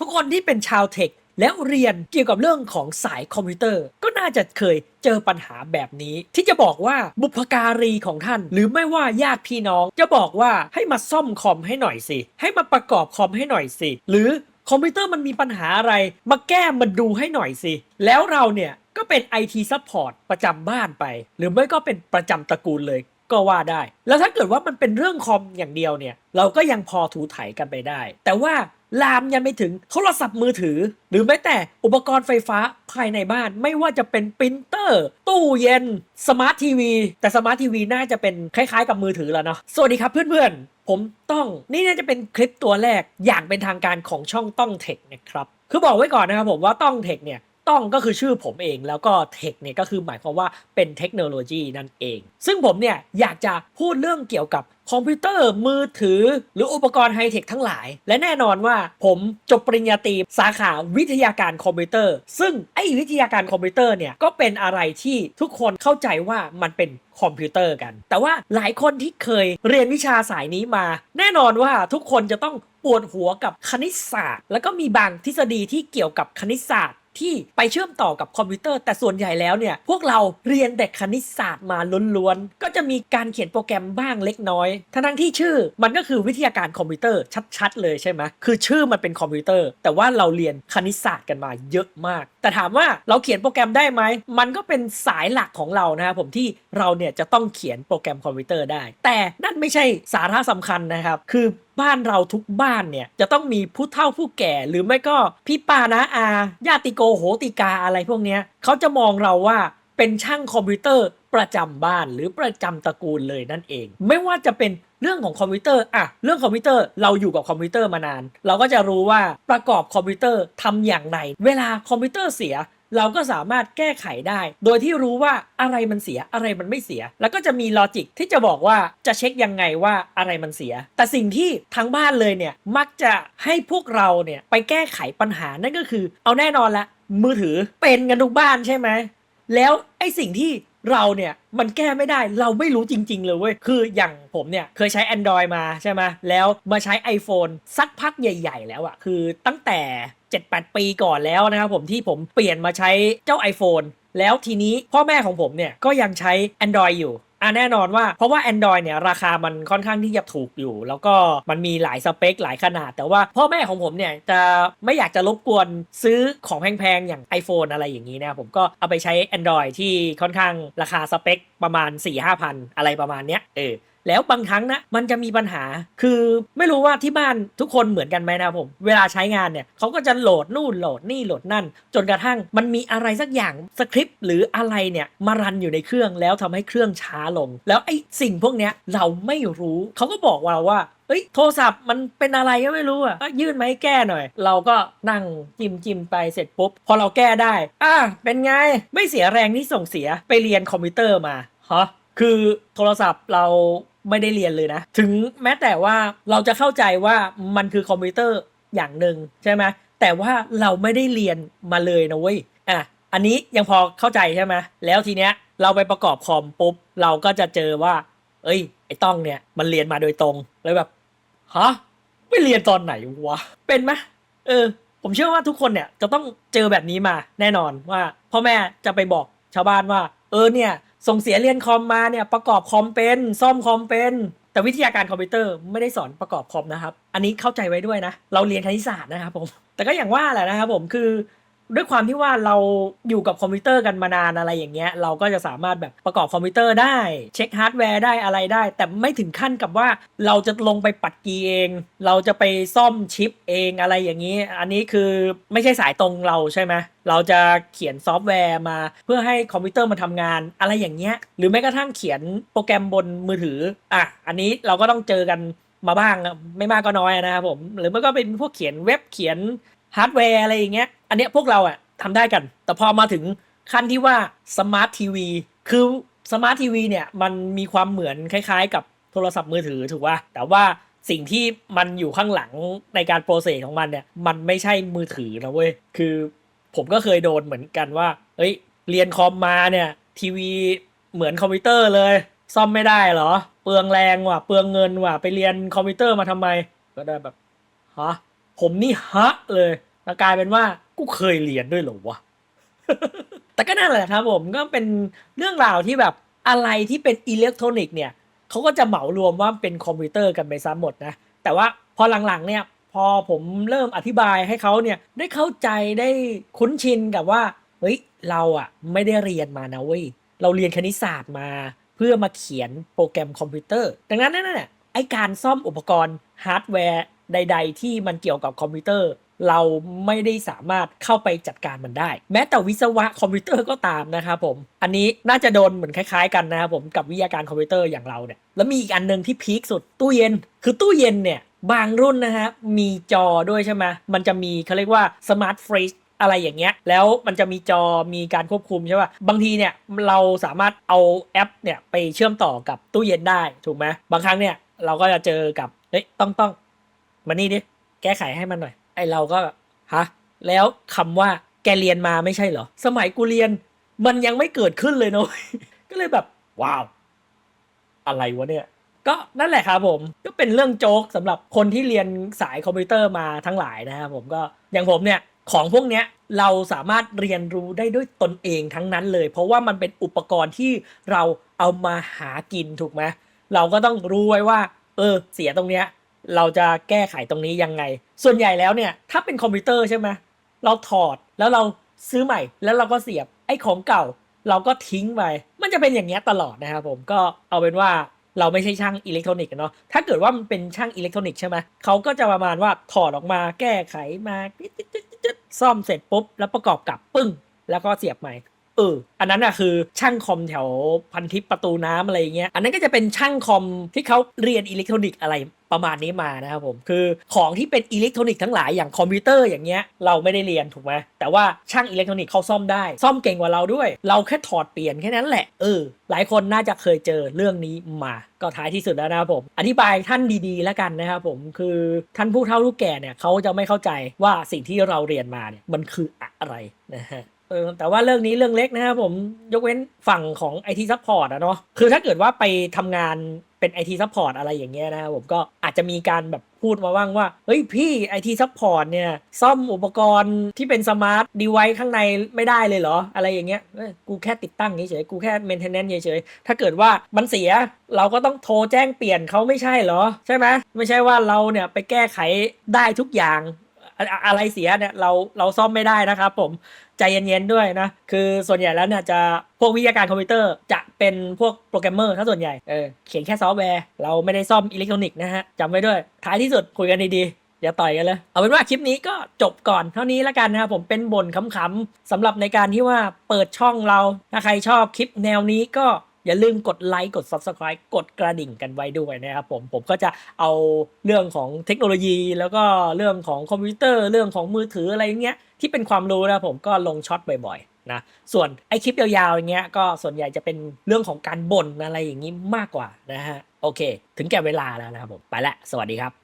ทุกคนที่เป็นชาวเทคแล้วเรียนเกี่ยวกับเรื่องของสายคอมพิวเตอร์ ก็น่าจะเคยเจอปัญหาแบบนี้ ที่จะบอกว่าบุพการีของท่าน หรือไม่ว่าญาติพี่น้อง จะบอกว่าให้มาซ่อมคอมให้หน่อยสิ ให้มาประกอบคอมให้หน่อยสิ หรือคอมพิวเตอร์มันมีปัญหาอะไร มาแก้มาดูให้หน่อยสิ แล้วเราเนี่ยก็เป็น IT Support ประจำบ้านไป หรือไม่ก็เป็นประจำตระกูลเลยก็ว่าได้ แล้วถ้าเกิดว่ามันเป็นเรื่องคอมอย่างเดียวเนี่ย เราก็ยังพอถูถ่ายกันไปได้ แต่ว่า ลามยังไม่ถึงโทรศัพท์มือถือ หรือแม้แต่อุปกรณ์ไฟฟ้าภายในบ้าน ไม่ว่าจะเป็นปรินเตอร์ ตู้เย็น สมาร์ททีวี แต่สมาร์ททีวีน่าจะเป็นคล้ายๆกับมือถือแล้วเนาะสวัสดีครับเพื่อนๆ ผมต้องนี่น่าจะเป็นคลิปตัวแรกอย่างเป็นทางการของช่องต้องเทคนะครับคือบอกไว้ก่อนนะครับผมว่าต้องเทคเนี่ย ต้องก็คือชื่อผมเองแล้วก็เทคเนี่ยก็คือหมายความว่าเป็นเทคโนโลยีนั่นเอง ซึ่งผมเนี่ยอยากจะพูดเรื่องเกี่ยวกับคอมพิวเตอร์มือถือ หรืออุปกรณ์ไฮเทคทั้งหลาย และแน่นอนว่าผมจบปริญญาตรีสาขาวิทยาการคอมพิวเตอร์ ซึ่งไอ้วิทยาการคอมพิวเตอร์เนี่ยก็เป็นอะไรที่ทุกคนเข้าใจว่ามันเป็นคอมพิวเตอร์กัน แต่ว่าหลายคนที่เคยเรียนวิชาสายนี้มา แน่นอนว่าทุกคนจะต้องปวดหัวกับคณิตศาสตร์ แล้วก็มีบางทฤษฎีที่เกี่ยวกับคณิตศาสตร์ ที่ไปเชื่อมต่อกับคอมพิวเตอร์ แต่ส่วนใหญ่แล้วเนี่ย พวกเราเรียนแต่คณิตศาสตร์มาล้วนๆ ก็จะมีการเขียนโปรแกรมบ้างเล็กน้อย ทั้งที่ชื่อมันก็คือวิทยาการคอมพิวเตอร์ชัดๆ เลยใช่ไหมคือชื่อมันเป็นคอมพิวเตอร์ แต่ว่าเราเรียนคณิตศาสตร์กันมาเยอะมาก แต่ถามว่าเราเขียนโปรแกรมได้ไหม มันก็เป็นสายหลักของเรานะครับผมที่เราเนี่ยจะต้องเขียนโปรแกรมคอมพิวเตอร์ได้ แต่นั่นไม่ใช่สาระสำคัญนะครับ คือ บ้านเราทุกบ้านเนี่ยจะต้องมีผู้เฒ่าผู้แก่ หรือไม่ก็พี่ป้านะอาญาติโกโหติกาอะไรพวกเนี้ยเขาจะมองเราว่าเป็นช่างคอมพิวเตอร์ประจำบ้านหรือประจำตระกูลเลยนั่นเอง ไม่ว่าจะเป็นเรื่องของคอมพิวเตอร์อะเรื่องคอมพิวเตอร์เราอยู่กับคอมพิวเตอร์มานาน เราก็จะรู้ว่าประกอบคอมพิวเตอร์ทำอย่างไร เวลาคอมพิวเตอร์เสีย เราก็สามารถแก้ไขได้ โดยที่รู้ว่าอะไรมันเสียอะไรมันไม่เสีย แล้วก็จะมีลอจิกที่จะบอกว่าจะเช็คยังไงว่าอะไรมันเสีย แต่สิ่งที่ทั้งบ้านเลยเนี่ยมักจะให้พวกเราเนี่ยไปแก้ไขปัญหานั่นก็คือ เอาแน่นอนละมือถือเป็นกันทุกบ้านใช่ไหมแล้วไอ้สิ่งที่เราเนี่ยมันแก้ไม่ได้เราไม่รู้จริง ๆ เลยเว้ยคืออย่างผมเนี่ยเคยใช้ Android มาใช่ไหมแล้วมาใช้ iPhone สักพักใหญ่ ๆ แล้วอะคือตั้งแต่ 7-8 ปีก่อนแล้วนะครับผมที่ผมเปลี่ยนมาใช้เจ้า iPhone แล้วทีนี้พ่อแม่ของผมเนี่ยก็ยังใช้ Android อยู่อะแน่นอนว่าเพราะว่า Android เนี่ยราคามันค่อนข้างที่จะถูกอยู่ แล้วก็มันมีหลายสเปคหลายขนาด แต่ว่าพ่อแม่ของผมเนี่ยจะไม่อยากจะรบกวนซื้อของแพงๆ อย่าง iPhone อะไรอย่างนี้นะครับผมก็เอาไปใช้ Android ที่ค่อนข้างราคาสเปคประมาณ 4-5 พันอะไรประมาณเนี้ยเออ แล้วบางครั้งนะมันจะมีปัญหา คือไม่รู้ว่าที่บ้านทุกคนเหมือนกันไหมนะผม เวลาใช้งานเนี่ยเขาก็จะโหลดนู่นโหลดนี่โหลดนั่น จนกระทั่งมันมีอะไรสักอย่างสคริปต์หรืออะไรเนี่ยมารันอยู่ในเครื่องแล้วทำให้เครื่องช้าลง แล้วไอ้สิ่งพวกเนี้ยเราไม่รู้เขาก็บอกเราว่าเอ้ยโทรศัพท์มันเป็นอะไรก็ไม่รู้อะยื่นมาให้แก้หน่อย เราก็นั่งจิ้มจิ้มไปเสร็จปุ๊บ พอเราแก้ได้ อะเป็นไงไม่เสียแรงที่ส่งเสียไปเรียนคอมพิวเตอร์มาฮะคือโทรศัพท์เรา ไม่ได้เรียนเลยนะ ถึงแม้แต่ว่าเราจะเข้าใจว่ามันคือคอมพิวเตอร์อย่างหนึ่งใช่ไหมแต่ว่าเราไม่ได้เรียนมาเลยนะเว้ยอะอันนี้ยังพอเข้าใจใช่ไหมแล้วทีเนี้ยเราไปประกอบคอมปุ๊บเราก็จะเจอว่า เอ้ย ไอ้ต้องเนี่ยมันเรียนมาโดยตรงเลยแบบฮะไม่เรียนตอนไหนวะเป็นไหมเออ ผมเชื่อว่าทุกคนเนี่ยจะต้องเจอแบบนี้มาแน่นอนว่าพ่อแม่จะไปบอกชาวบ้านว่า เออเนี่ย ส่งเสียเรียนคอมมาเนี่ยประกอบคอมเป็นซ่อมคอมเป็น แต่วิทยาการคอมพิวเตอร์ไม่ได้สอนประกอบคอมนะครับ อันนี้เข้าใจไว้ด้วยนะ เราเรียนคณิตศาสตร์นะครับผม แต่ก็อย่างว่าแหละนะครับผมคือ ด้วยความที่ว่าเราอยู่กับคอมพิวเตอร์กันมานานอะไรอย่างเงี้ย เราก็จะสามารถแบบประกอบคอมพิวเตอร์ได้เช็คฮาร์ดแวร์ได้อะไรได้ แต่ไม่ถึงขั้นกับว่าเราจะลงไปปัดกีเอง เราจะไปซ่อมชิปเองอะไรอย่างนี้ อันนี้คือไม่ใช่สายตรงเราใช่ไหมเราจะเขียนซอฟต์แวร์มาเพื่อให้คอมพิวเตอร์มาทำงานอะไรอย่างเงี้ย หรือแม้กระทั่งเขียนโปรแกรมบนมือถืออะอันนี้เราก็ต้องเจอกันมาบ้างไม่มากก็น้อยนะครับผม หรือไม่ก็เป็นพวกเขียนเว็บเขียนฮาร์ดแวร์อะไรอย่างเงี้ย อันเนี้ยพวกเราอะทำได้กัน แต่พอมาถึงขั้นที่ว่าสมาร์ททีวีคือสมาร์ททีวีเนี่ยมันมีความเหมือนคล้ายๆ กับโทรศัพท์มือถือถูกป่ะแต่ว่าสิ่งที่มันอยู่ข้างหลังในการโปรเซสของมันเนี่ยมันไม่ใช่มือถือนะเว้ยคือผมก็เคยโดนเหมือนกันว่าเฮ้ยเรียนคอมมาเนี่ยทีวีเหมือนคอมพิวเตอร์เลย ซ่อมไม่ได้เหรอ เปลืองแรงว่ะเปลืองเงินว่ะไปเรียนคอมพิวเตอร์มาทำไม ก็ได้แบบฮะผมนี่ฮะเลยแต่กลายเป็นว่า กูเคยเรียนด้วยเหรอวะ แต่ก็นั่นแหละครับผมก็เป็นเรื่องราวที่แบบอะไรที่เป็นอิเล็กทรอนิกส์เนี่ยเขาก็จะเหมารวมว่าเป็นคอมพิวเตอร์กันไปซะหมดนะ แต่ว่าพอหลังๆเนี่ยพอผมเริ่มอธิบายให้เขาเนี่ยได้เข้าใจได้คุ้นชินกับว่าเฮ้ยเราอะไม่ได้เรียนมานะเว้ยเราเรียนคณิตศาสตร์มา เพื่อมาเขียนโปรแกรมคอมพิวเตอร์ ดังนั้นนั่นแหละไอการซ่อมอุปกรณ์ฮาร์ดแวร์ใด ๆ ที่มันเกี่ยวกับคอมพิวเตอร์ เราไม่ได้สามารถเข้าไปจัดการมันได้ แม้แต่วิศวะคอมพิวเตอร์ก็ตามนะครับผม อันนี้น่าจะโดนเหมือนคล้ายๆกันนะครับผมกับวิทยาการคอมพิวเตอร์อย่างเราเนี่ยแล้วมีอีกอันหนึ่งที่พีคสุดตู้เย็น คือตู้เย็นเนี่ยบางรุ่นนะฮะมีจอด้วยใช่ไหมมันจะมีเขาเรียกว่าสมาร์ทฟรีซอะไรอย่างเงี้ย แล้วมันจะมีจอมีการควบคุมใช่ป่ะ บางทีเนี่ยเราสามารถเอาแอปเนี่ยไปเชื่อมต่อกับตู้เย็นได้ถูกไหมบางครั้งเนี่ยเราก็จะเจอกับเฮ้ยต้องต้องมานี่ดิแก้ไขให้มันหน่อย ไอเราก็ฮะแล้วคำว่าแกเรียนมาไม่ใช่เหรอ สมัยกูเรียนมันยังไม่เกิดขึ้นเลยนะเว้ยก็เลยแบบว้าว อะไรวะเนี่ย ก็นั่นแหละครับผม ก็เป็นเรื่องโจ๊กสำหรับคนที่เรียนสายคอมพิวเตอร์มาทั้งหลายนะครับผมก็อย่างผมเนี่ยของพวกเนี้ยเราสามารถเรียนรู้ได้ด้วยตนเองทั้งนั้นเลย เพราะว่ามันเป็นอุปกรณ์ที่เราเอามาหากินถูกไหมเราก็ต้องรู้ไว้ว่า เออ เสียตรงเนี้ย เราจะแก้ไขตรงนี้ยังไง ส่วนใหญ่แล้วเนี่ยถ้าเป็นคอมพิวเตอร์ใช่ไหมเราถอดแล้วเราซื้อใหม่แล้วเราก็เสียบไอ้ของเก่า เราก็ทิ้งไปมันจะเป็นอย่างเงี้ยตลอดนะครับผมก็เอาเป็นว่าเราไม่ใช่ช่างอิเล็กทรอนิกส์เนาะถ้าเกิดว่ามันเป็นช่างอิเล็กทรอนิกส์ใช่ไหมเขาก็จะประมาณว่าถอดออกมาแก้ไขมาซ่อมเสร็จปุ๊บแล้วประกอบกลับปึ้งแล้วก็เสียบใหม่ ออ อันนั้นอะคือช่างคอมแถวพันทิปประตูน้ำอะไรอย่างเงี้ย อันนั้นก็จะเป็นช่างคอมที่เขาเรียนอิเล็กทรอนิกส์อะไรประมาณนี้มานะครับผมคือของที่เป็นอิเล็กทรอนิกส์ทั้งหลายอย่างคอมพิวเตอร์อย่างเงี้ยเราไม่ได้เรียนถูกไหมแต่ว่าช่างอิเล็กทรอนิกส์เขาซ่อมได้ ซ่อมเก่งกว่าเราด้วย เราแค่ถอดเปลี่ยนแค่นั้นแหละเออหลายคนน่าจะเคยเจอเรื่องนี้มาก็ท้ายที่สุดแล้วนะครับผม อธิบายท่านดีๆแล้วกันนะครับผมคือท่านผู้เฒ่าผู้แก่เนี่ยเขาจะไม่เข้าใจว่าสิ่งที่เราเรียนมาเนี่ยมันคืออะไรนะฮะ เออแต่ว่าเรื่องนี้เรื่องเล็กนะครับผมยกเว้นฝั่งของ IT Support อะเนาะคือถ้าเกิดว่าไปทำงานเป็น IT Support อะไรอย่างเงี้ยนะครับผมก็อาจจะมีการแบบพูดมาบ้างว่า เฮ้ยพี่ IT Support เนี่ย ซ่อมอุปกรณ์ที่เป็นสมาร์ทดีไว e ข้างในไม่ได้เลยเหรอ อะไรอย่างเงี้ยเอ้ยกูแค่ติดตั้งเฉยๆกูแค่ maintenance เฉยๆถ้าเกิดว่ามันเสียเราก็ต้องโทรแจ้งเปลี่ยนเขาไม่ใช่เหรอ ใช่ไหมไม่ใช่ว่าเราเนี่ยไปแก้ไขได้ทุกอย่าง อะไรเสียเนี่ยเราเราซ่อมไม่ได้นะครับผมใจเย็นๆด้วยนะ คือส่วนใหญ่แล้วเนี่ยจะพวกวิทยาการคอมพิวเตอร์จะเป็นพวกโปรแกรมเมอร์ถ้าส่วนใหญ่เออเขียนแค่ซอฟต์แวร์เราไม่ได้ซ่อมอิเล็กทรอนิกส์นะฮะจำไว้ด้วย ท้ายที่สุดคุยกันดีๆ อย่าต่อยกันเลย เอาเป็นว่าคลิปนี้ก็จบก่อนเท่านี้แล้วกันนะครับผมเป็นบ่นขำๆสำหรับในการที่ว่าเปิดช่องเราถ้าใครชอบคลิปแนวนี้ก็ อย่าลืมกดไลค์กด Subscribe กดกระดิ่งกันไว้ด้วยนะครับผมผมก็จะเอาเรื่องของเทคโนโลยี แล้วก็เรื่องของคอมพิวเตอร์เรื่องของมือถืออะไรเงี้ยที่เป็นความรู้นะผมก็ลงช็อตบ่อยๆนะส่วนไอคลิปยาวๆอย่างเงี้ยก็ส่วนใหญ่จะเป็นเรื่องของการบ่นอะไรอย่างนี้มากกว่านะฮะโอเค ถึงแก่เวลาแล้วนะครับผมไปละสวัสดีครับ